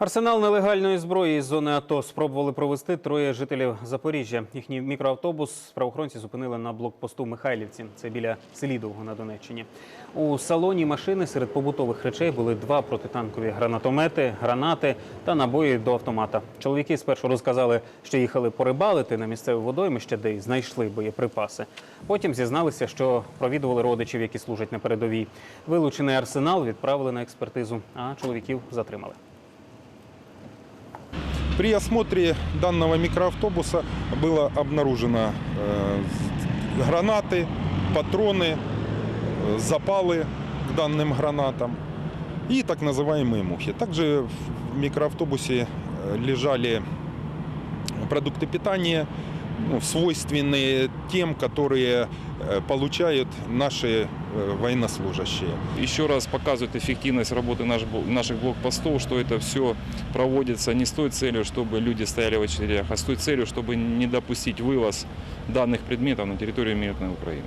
Арсенал нелегальної зброї із зони АТО спробували провести троє жителів Запоріжжя. Їхній мікроавтобус правоохоронці зупинили на блокпосту Михайлівці. Це біля Селідового на Донеччині. У салоні машини серед побутових речей були два протитанкові гранатомети, гранати та набої до автомата. Чоловіки спершу розказали, що їхали порибалити на місцеве водоймище, де й знайшли боєприпаси. Потім зізналися, що провідували родичів, які служать на передовій. Вилучений арсенал відправили на експертизу, а чоловіків затримали. При осмотре данного микроавтобуса было обнаружено э, гранаты, патроны, э, запалы к данным гранатам и так называемые мухи. Также в микроавтобусе э, лежали продукты питания, ну, свойственные тем, которые э, получают наши э, военнослужащие. Еще раз показывает эффективность работы наш- наших блокпостов, что это все проводится не с той целью, чтобы люди стояли в очередях, а с той целью, чтобы не допустить вывоз данных предметов на территорию мирной Украины.